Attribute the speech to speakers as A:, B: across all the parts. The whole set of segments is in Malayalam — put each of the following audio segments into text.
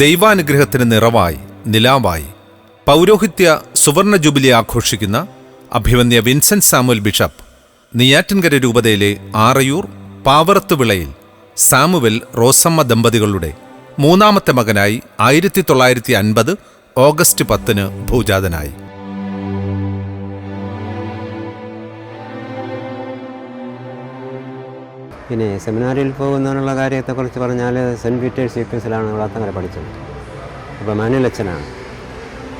A: ദൈവാനുഗ്രഹത്തിന് നിറവായി നിലാവായി പൗരോഹിത്യ സുവർണ ജൂബിലി ആഘോഷിക്കുന്ന അഭിവന്യ വിൻസെന്റ് സാമുവൽ ബിഷപ്പ് നെയ്യാറ്റിൻകര രൂപതയിലെ ആറയൂർ പാവറത്തുവിളയിൽ സാമുവൽ റോസമ്മ ദമ്പതികളുടെ മൂന്നാമത്തെ മകനായി ആയിരത്തി തൊള്ളായിരത്തി അൻപത് ഓഗസ്റ്റ് പത്തിന് ഭൂജാതനായി.
B: പിന്നെ സെമിനാറിൽ പോകുന്നതിനുള്ള കാര്യത്തെക്കുറിച്ച് പറഞ്ഞാൽ സെന്റ് പീറ്റേഴ്സ് സീക്വൻസിലാണ് വളർത്തങ്ങര പഠിച്ചത്. അപ്പോൾ മാനുവൽ അച്ഛനാണ്.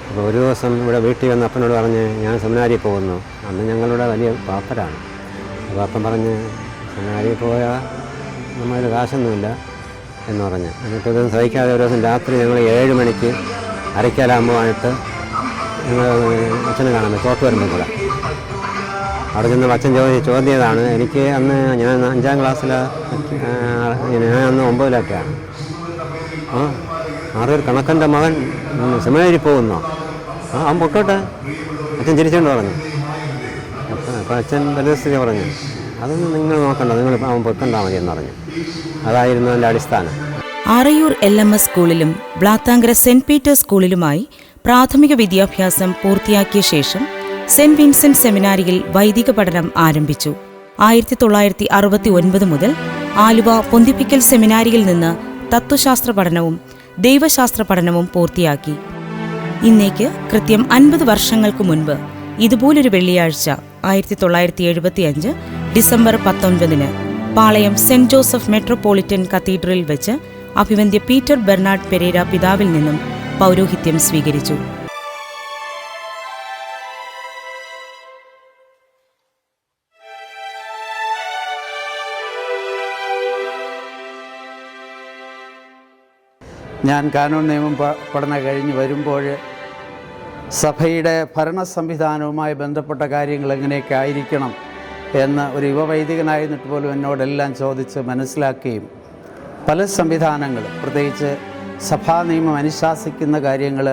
B: അപ്പോൾ ഒരു ദിവസം ഇവിടെ വീട്ടിൽ വന്ന് അപ്പനോട് പറഞ്ഞ് ഞാൻ സെമിനാരിൽ പോകുന്നു. അന്ന് ഞങ്ങളുടെ വലിയ പാപ്പരാണ്. അപ്പോൾ അപ്പം പറഞ്ഞ് സെമിനാരിൽ പോയാൽ നമ്മളിൽ കാശൊന്നുമില്ല എന്ന് പറഞ്ഞ്. എന്നിട്ട് ഇതൊന്നും സഹിക്കാതെ ഒരു ദിവസം രാത്രി ഞങ്ങൾ ഏഴ് മണിക്ക് അരയ്ക്കാലാകുമ്പോഴായിട്ട് ഞങ്ങൾ അച്ഛനെ കാണുന്നത് തോട്ട് വരുമ്പോൾ കൂടെ. അവിടെ നിന്ന് അച്ഛൻ ചോദിച്ച ചോദ്യതാണ്. എനിക്ക് അന്ന് ഞാൻ അഞ്ചാം ക്ലാസ്സിൽ ഞാൻ അന്ന് ഒമ്പതിലൊക്കെയാണ്. ആ ആറൊരു കണക്കന്റെ മകൻ സെമിനാരി പോകുന്നോ? ആ അവൻ പൊക്കോട്ടെ. അച്ഛൻ ചിരിച്ചുകൊണ്ട് പറഞ്ഞു. അപ്പം അച്ഛൻ പരിസ്ഥിതി പറഞ്ഞു. അതൊന്നും നിങ്ങൾ നോക്കണ്ട നിങ്ങൾ അവൻ പൊക്കണ്ടാൽ മതി എന്ന് പറഞ്ഞു. അതായിരുന്നു എന്റെ അടിസ്ഥാനം.
C: ആറയൂർ എൽ എം എസ് സ്കൂളിലും ബ്ലാത്താങ്കര സെന്റ് പീറ്റേഴ്സ് സ്കൂളിലുമായി പ്രാഥമിക വിദ്യാഭ്യാസം പൂർത്തിയാക്കിയ ശേഷം സെന്റ് വിൻസെന്റ് സെമിനാരിയിൽ വൈദിക പഠനം ആരംഭിച്ചു. ആയിരത്തി തൊള്ളായിരത്തി അറുപത്തി ഒൻപത് മുതൽ ആലുവ പൊന്തിപ്പിക്കൽ സെമിനാരിയിൽ നിന്ന് തത്വശാസ്ത്ര പഠനവും ദൈവശാസ്ത്ര പഠനവും പൂർത്തിയാക്കി. ഇന്നേക്ക് കൃത്യം അൻപത് വർഷങ്ങൾക്ക് മുൻപ് ഇതുപോലൊരു വെള്ളിയാഴ്ച ആയിരത്തി തൊള്ളായിരത്തി എഴുപത്തി അഞ്ച് ഡിസംബർ പത്തൊൻപതിന് പാളയം സെന്റ് ജോസഫ് മെട്രോപൊളിറ്റൻ കത്തീഡ്രലിൽ വെച്ച് അഭിവന്ദ്യ പീറ്റർ ബെർണാഡ് പെരേര പിതാവിൽ നിന്നും പൗരോഹിത്യം സ്വീകരിച്ചു.
D: ഞാൻ കാനൂൺ നിയമം പഠനം കഴിഞ്ഞ് വരുമ്പോൾ സഭയുടെ ഭരണ സംവിധാനവുമായി ബന്ധപ്പെട്ട കാര്യങ്ങൾ എങ്ങനെയൊക്കെ ആയിരിക്കണം എന്ന് ഒരു യുവവൈദികനായിരുന്നിട്ട് പോലും എന്നോടെല്ലാം ചോദിച്ച് മനസ്സിലാക്കുകയും പല സംവിധാനങ്ങൾ പ്രത്യേകിച്ച് സഭാ നിയമം അനുശാസിക്കുന്ന കാര്യങ്ങൾ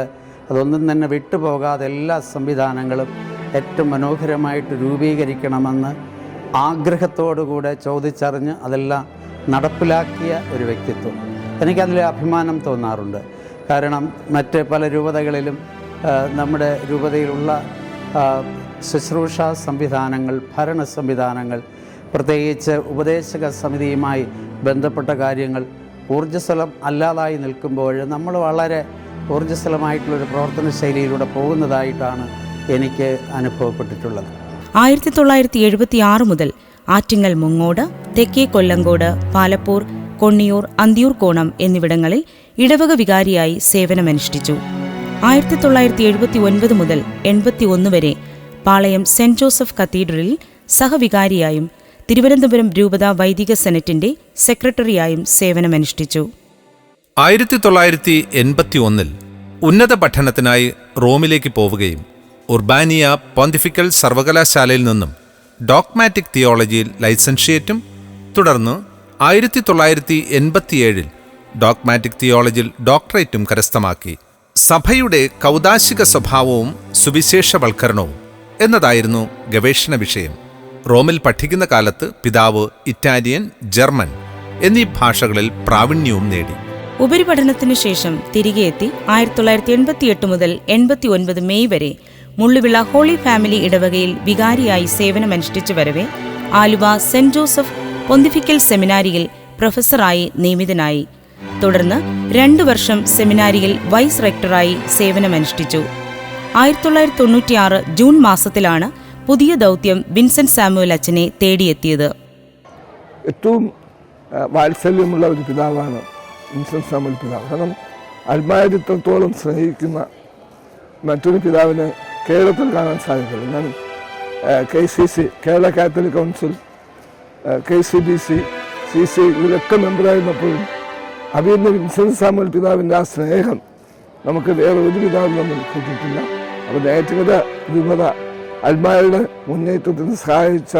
D: അതൊന്നും തന്നെ വിട്ടുപോകാതെ എല്ലാ സംവിധാനങ്ങളും ഏറ്റവും മനോഹരമായിട്ട് രൂപീകരിക്കണമെന്ന് ആഗ്രഹത്തോടുകൂടെ ചോദിച്ചറിഞ്ഞ് അതെല്ലാം നടപ്പിലാക്കിയ ഒരു വ്യക്തിത്വം. എനിക്കതിൽ അഭിമാനം തോന്നാറുണ്ട്. കാരണം മറ്റ് പല രൂപതകളിലും നമ്മുടെ രൂപതയിലുള്ള ശുശ്രൂഷ സംവിധാനങ്ങൾ ഭരണ സംവിധാനങ്ങൾ പ്രത്യേകിച്ച് ഉപദേശക സമിതിയുമായി ബന്ധപ്പെട്ട കാര്യങ്ങൾ ഊർജസ്വലം അല്ലാതായി നിൽക്കുമ്പോൾ നമ്മൾ വളരെ ഊർജസ്വലമായിട്ടുള്ളൊരു പ്രവർത്തന ശൈലിയിലൂടെ പോകുന്നതായിട്ടാണ് എനിക്ക് അനുഭവപ്പെട്ടിട്ടുള്ളത്.
C: ആയിരത്തി തൊള്ളായിരത്തി എഴുപത്തി ആറ് മുതൽ ആറ്റിങ്ങൽ മുങ്ങോട് തെക്കേ കൊല്ലങ്കോട് പാലപ്പൂർ കൊണ്ണിയൂർ അന്തിയൂർ കോണം എന്നിവിടങ്ങളിൽ ഇടവക വികാരിയായി സേവനമനുഷ്ഠിച്ചു. ആയിരത്തി തൊള്ളായിരത്തി എഴുപത്തി ഒൻപത് മുതൽ എൺപത്തി ഒന്ന് വരെ പാളയം സെന്റ് ജോസഫ് കത്തീഡ്രലിൽ സഹവികാരിയായും തിരുവനന്തപുരം രൂപത വൈദിക സെനറ്റിന്റെ സെക്രട്ടറിയായും സേവനമനുഷ്ഠിച്ചു.
A: ആയിരത്തി തൊള്ളായിരത്തി എൺപത്തി ഒന്നിൽ ഉന്നത പഠനത്തിനായി റോമിലേക്ക് പോവുകയും ഉർബാനിയ പോന്തിഫിക്കൽ സർവകലാശാലയിൽ നിന്നും ഡോക്മാറ്റിക് തിയോളജിയിൽ ലൈസൻഷിയേറ്റും തുടർന്ന് ആയിരത്തി തൊള്ളായിരത്തി എൺപത്തിയേഴിൽ ഡോക്മാറ്റിക് തിയോളജിയിൽ ഡോക്ടറേറ്റും കരസ്ഥമാക്കി. സഭയുടെ കൗതാശിക സ്വഭാവവും സുവിശേഷവൽക്കരണവും എന്നതായിരുന്നു ഗവേഷണ വിഷയം. റോമിൽ പഠിക്കുന്ന കാലത്ത് പിതാവ് ഇറ്റാലിയൻ ജർമ്മൻ എന്നീ ഭാഷകളിൽ പ്രാവീണ്യവും നേടി.
C: ഉപരിപഠനത്തിനു ശേഷം തിരികെ എത്തി ആയിരത്തി തൊള്ളായിരത്തി എൺപത്തിയെട്ട് മുതൽ എൺപത്തി ഒൻപത് മെയ് വരെ മുള്ളുവിള ഹോളി ഫാമിലി ഇടവകയിൽ വികാരിയായി സേവനമനുഷ്ഠിച്ചു വരവേ ആലുവ സെന്റ് ജോസഫ് പൊന്തിഫിക്കൽ സെമിനാരിയിൽ പ്രൊഫസറായി നിയമിതനായി. തുടർന്ന് രണ്ടു വർഷം സെമിനാരിയിൽ വൈസ് റെക്ടറായി സേവനമനുഷ്ഠിച്ചു. ആയിരത്തി തൊള്ളായിരത്തി തൊണ്ണൂറ്റിയാറ് ജൂൺ മാസത്തിലാണ് പുതിയ ദൗത്യം വിൻസെന്റ് സാമുവൽ അച്ഛനെ തേടിയെത്തിയത്.
E: ഏറ്റവും വാത്സല്യമുള്ള ഒരു പിതാവാണ് വിൻസെന്റ് സാമുവൽ പിതാവ്. കാരണം ആത്മാരിത്രത്തോളം സ്നേഹിക്കുന്ന മറ്റൊരു പിതാവിനെ കേരളത്തിൽ കാണാൻ സാധിക്കുന്നു ഞാൻ K C C Kerala catholic council K C B C C C ഇതിലൊക്കെ മെമ്പറായിരുന്നപ്പോഴും അവിടുന്ന് വിൻസെന്റ് സാമുൽ പിതാവിന്റെ ആ സ്നേഹം നമുക്ക് വേറെ ഒരു പിതാവിൽ നിന്നും കിട്ടിയിട്ടില്ല അപ്പോൾ നേറ്റികത വിമത അൽമാരുടെ മുന്നേറ്റത്തിന് സഹായിച്ച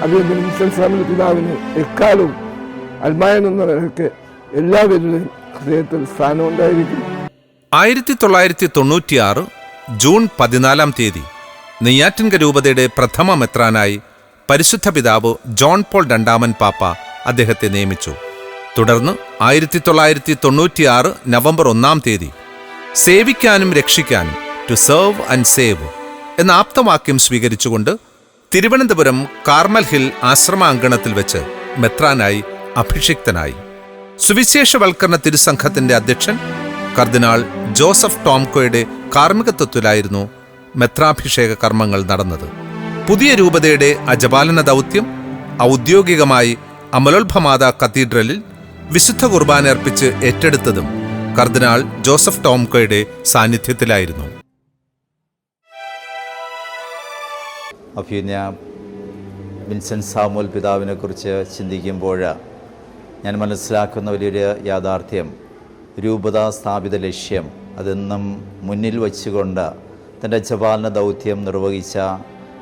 E: അവിടുന്ന് വിൻസെന്റ് സാമുൽ പിതാവിന് എക്കാലവും അൽമായൻ എന്നവരൊക്കെ എല്ലാവരുടെയും ഹൃദയത്തിൽ സ്ഥാനമുണ്ടായിരിക്കും
A: ആയിരത്തി തൊള്ളായിരത്തി തൊണ്ണൂറ്റിയാറ് ജൂൺ പതിനാലാം തീയതി നെയ്യാറ്റിൻക രൂപതയുടെ പ്രഥമ മെത്രാനായി പരിശുദ്ധ പിതാവ് ജോൺ പോൾ രണ്ടാമൻ പാപ്പ അദ്ദേഹത്തെ നിയമിച്ചു. തുടർന്ന് ആയിരത്തി തൊള്ളായിരത്തി തൊണ്ണൂറ്റിയാറ് നവംബർ ഒന്നാം തീയതി സേവിക്കാനും രക്ഷിക്കാനും ടു സെർവ് ആൻഡ് സേവ് എന്ന ആപ്തവാക്യം സ്വീകരിച്ചുകൊണ്ട് തിരുവനന്തപുരം കാർമൽ ഹിൽ ആശ്രമാങ്കണത്തിൽ വെച്ച് മെത്രാനായി അഭിഷിക്തനായി. സുവിശേഷവൽക്കരണ തിരുസംഘത്തിന്റെ അധ്യക്ഷൻ കർദിനാൾ ജോസഫ് ടോംകോയുടെ കാർമ്മികത്വത്തിലായിരുന്നു മെത്രാഭിഷേക കർമ്മങ്ങൾ നടന്നത്. പുതിയ രൂപതയുടെ അജപാലന ദൗത്യം ഔദ്യോഗികമായി അമലോത്ഭമാത കത്തീഡ്രലിൽ വിശുദ്ധ കുർബാന അർപ്പിച്ച് ഏറ്റെടുത്തതും കർദിനാൾ ജോസഫ് ടോംകോയുടെ സാന്നിധ്യത്തിലായിരുന്നു.
F: അഭ്യുന്ന വിൻസെന്റ് സാമുൽ പിതാവിനെക്കുറിച്ച് ചിന്തിക്കുമ്പോൾ ഞാൻ മനസ്സിലാക്കുന്ന വലിയൊരു യാഥാർത്ഥ്യം രൂപത സ്ഥാപിത ലക്ഷ്യം അതെന്നും മുന്നിൽ വച്ചുകൊണ്ട് തന്റെ ജപാലന ദൗത്യം നിർവഹിച്ച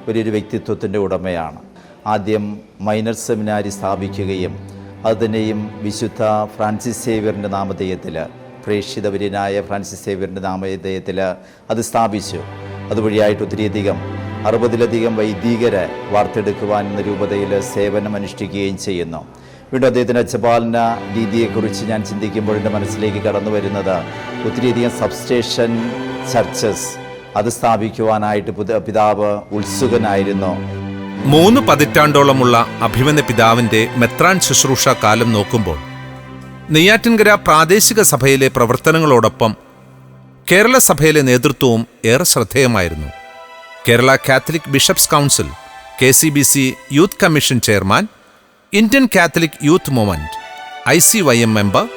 F: വലിയൊരു വ്യക്തിത്വത്തിന്റെ ഉടമയാണ്. ആദ്യം മൈനർ സെമിനാരി സ്ഥാപിക്കുകയും അതിനെയും വിശുദ്ധ ഫ്രാൻസിസ് സേവ്യറിന്റെ നാമധേയത്തിൽ പ്രേക്ഷിതവര്യനായ ഫ്രാൻസിസ് സേവ്യറിന്റെ നാമധേയത്തിൽ അത് സ്ഥാപിച്ചു. അതുവഴിയായിട്ട് ഒത്തിരിയധികം അറുപതിലധികം വൈദികരെ വാർത്തെടുക്കുവാൻ എന്ന രൂപതയിൽ സേവനം അനുഷ്ഠിക്കുകയും ചെയ്യുന്നു. വീണ്ടും അദ്ദേഹത്തിന്റെ അച്ചപാലന രീതിയെക്കുറിച്ച് ഞാൻ ചിന്തിക്കുമ്പോൾ എന്റെ മനസ്സിലേക്ക് കടന്നു വരുന്നത് ഒത്തിരിയധികം സബ്സ്റ്റേഷൻ ചർച്ചസ് അത് സ്ഥാപിക്കുവാനായിട്ട് പിതാവ് ഉത്സുകനായിരുന്നു.
A: മൂന്ന് പതിറ്റാണ്ടോളമുള്ള അഭിമന്യ പിതാവിന്റെ മെത്രാൻ ശുശ്രൂഷ കാലം നോക്കുമ്പോൾ നെയ്യാറ്റിൻകര പ്രാദേശിക സഭയിലെ പ്രവർത്തനങ്ങളോടൊപ്പം കേരള സഭയിലെ നേതൃത്വവും ഏറെ ശ്രദ്ധേയമായിരുന്നു. Kerala catholic bishops council K C B C youth commission chairman Indian catholic youth movement I C Y M member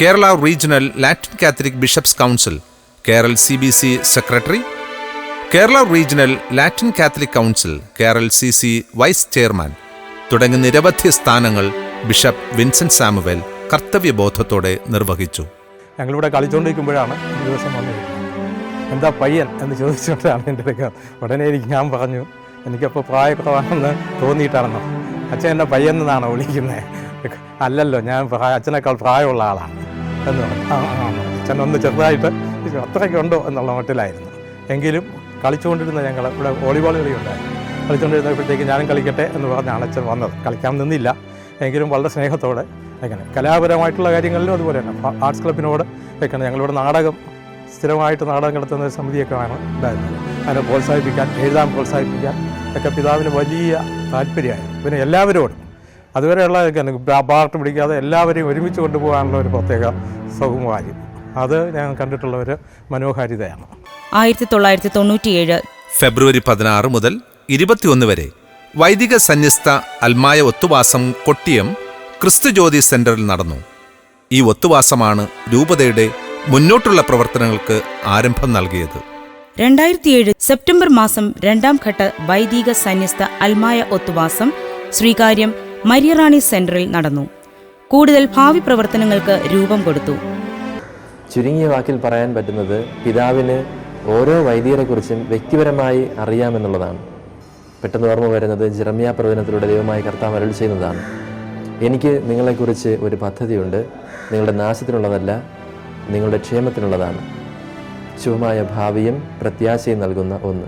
A: Kerala regional Latin catholic bishops council Kerala C B C secretary Kerala regional Latin catholic council Kerala C C vice chairman തുടങ്ങി നിരവധി സ്ഥാനങ്ങൾ ബിഷപ്പ് വിൻസെന്റ് സാമുവൽ കർത്തവ്യബോധത്തോടെ നിർവഹിച്ചു.
G: ഞങ്ങളിവിടെ കളിച്ചുകൊണ്ടിരിക്കുമ്പോഴാണ് ദിവസം വന്നത്. എന്താ പയ്യൻ എന്ന് ചോദിച്ചുകൊണ്ടാണ് എന്റെ അടുക്ക. ഉടനെ എനിക്ക് ഞാൻ പറഞ്ഞു എനിക്കപ്പോൾ പ്രായക്കുറവാണെന്ന് തോന്നിയിട്ടാണെന്നോ. അച്ഛൻ എന്നെ പയ്യൻ എന്നാണോ വിളിക്കുന്നത് അല്ലല്ലോ ഞാൻ അച്ഛനേക്കാൾ പ്രായമുള്ള ആളാണ് എന്ന് പറഞ്ഞു. അച്ഛൻ ഒന്ന് ചെറുതായിട്ട് അത്രയ്ക്കുണ്ടോ എന്നുള്ള മട്ടിലായിരുന്നു. എങ്കിലും കളിച്ചുകൊണ്ടിരുന്ന ഞങ്ങൾ ഇവിടെ വോളിബോൾ കളിയുണ്ടായിരുന്നു കളിച്ചുകൊണ്ടിരുന്നപ്പോഴത്തേക്ക് ഞാനും കളിക്കട്ടെ എന്ന് പറഞ്ഞാണ് അച്ഛൻ വന്നത്. കളിക്കാൻ നിന്നില്ല. എങ്കിലും വളരെ സ്നേഹത്തോടെ അങ്ങനെ കലാപരമായിട്ടുള്ള കാര്യങ്ങളിലും അതുപോലെ തന്നെ ആർട്സ് ക്ലബിനോട് വെക്കണം. ഞങ്ങളിവിടെ നാടകം സ്ഥിരമായിട്ട് നാടകം നടത്തുന്ന ഒരു സമിതിയൊക്കെയാണ് ഉണ്ടായിരുന്നത്. അതിനെ പ്രോത്സാഹിപ്പിക്കാൻ എഴുതാൻ പ്രോത്സാഹിപ്പിക്കാൻ ഒക്കെ പിതാവിന് വലിയ താല്പര്യമായിരുന്നു പിന്നെ എല്ലാവരോടും അതുവരെയുള്ള പാർട്ട് പിടിക്കാതെ എല്ലാവരെയും ഒരുമിച്ച് കൊണ്ടുപോകാനുള്ള ഒരു പ്രത്യേക സൗകുമാര്യം അത് ഞാൻ കണ്ടിട്ടുള്ള ഒരു മനോഹാരിതയാണ്.
C: ആയിരത്തി തൊള്ളായിരത്തി തൊണ്ണൂറ്റിയേഴ്
A: ഫെബ്രുവരി പതിനാറ് മുതൽ ഇരുപത്തിയൊന്ന് വരെ വൈദിക സന്യസ്ത അൽമായ ഒത്തുവാസം കൊട്ടിയം ക്രിസ്തുജ്യോതി സെന്ററിൽ നടന്നു. ഈ ഒത്തുവാസമാണ് രൂപതയുടെ മുന്നോട്ടുള്ള പ്രവർത്തനങ്ങൾക്ക് ആരംഭം നൽകിയത്.
C: രണ്ടായിരത്തിയേഴ് സെപ്റ്റംബർ മാസം രണ്ടാം ഘട്ട വൈദിക സന്യസ്ത അൽമായ ഒത്തുവാസം ശ്രീകാര്യം മരിയറാണി സെന്ററിൽ നടന്നു. കൂടുതൽ ഭാവി പ്രവർത്തനങ്ങൾക്ക് രൂപം കൊടുത്തു.
H: ചുരുങ്ങിയ വാക്കിൽ പറയാൻ പറ്റുന്നത് പിതാവിന് ഓരോ വൈദികരെക്കുറിച്ചും വ്യക്തിപരമായി അറിയാമെന്നുള്ളതാണ്. പെട്ടെന്ന് ഓർമ്മ വരുന്നത് ജിറമിയ പ്രവചനത്തിലൂടെ ദൈവമായി കർത്താവ് അരുൾ ചെയ്യുന്നതാണ്. എനിക്ക് നിങ്ങളെക്കുറിച്ച് ഒരു പദ്ധതിയുണ്ട്. നിങ്ങളുടെ നാശത്തിനുള്ളതല്ല നിങ്ങളുടെ ക്ഷേമത്തിനുള്ളതാണ്. ശുഭമായ ഭാവിയും പ്രത്യാശയും നൽകുന്ന ഒന്ന്.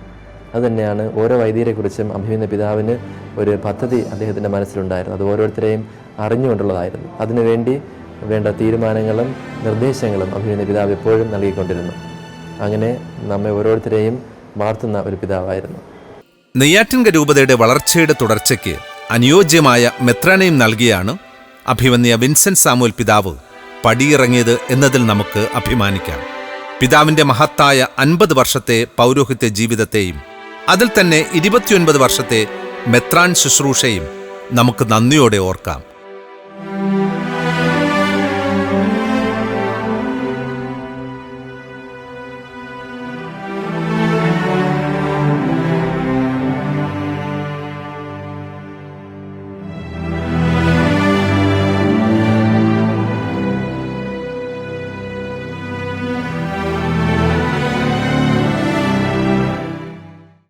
H: അതുതന്നെയാണ് ഓരോ വൈദികരെക്കുറിച്ചും അഭിമുഖ പിതാവിന് ഒരു പദ്ധതി അദ്ദേഹത്തിന്റെ മനസ്സിലുണ്ടായിരുന്നു. അത് ഓരോരുത്തരെയും അറിഞ്ഞുകൊണ്ടുള്ളതായിരുന്നു. അതിനുവേണ്ടി വേണ്ട തീരുമാനങ്ങളും നിർദ്ദേശങ്ങളും അഭിമന്യ പിതാവ് എപ്പോഴും നൽകിക്കൊണ്ടിരുന്നു. അങ്ങനെ നമ്മെ ഓരോരുത്തരെയും വളർത്തുന്ന ഒരു പിതാവായിരുന്നു.
A: നെയ്യാറ്റിൻക രൂപതയുടെ വളർച്ചയുടെ തുടർച്ചയ്ക്ക് അനുയോജ്യമായ മെത്രാനയും നൽകിയാണ് അഭിവന്യ വിൻസെന്റ് സാമുൽ പിതാവ് പടിയിറങ്ങിയത് എന്നതിൽ നമുക്ക് അഭിമാനിക്കാം. പിതാവിന്റെ മഹത്തായ അൻപത് വർഷത്തെ പൗരോഹിത്യ ജീവിതത്തെയും അതിൽ തന്നെ ഇരുപത്തിയൊൻപത് വർഷത്തെ മെത്രാൻ ശുശ്രൂഷയും നമുക്ക് നന്ദിയോടെ ഓർക്കാം.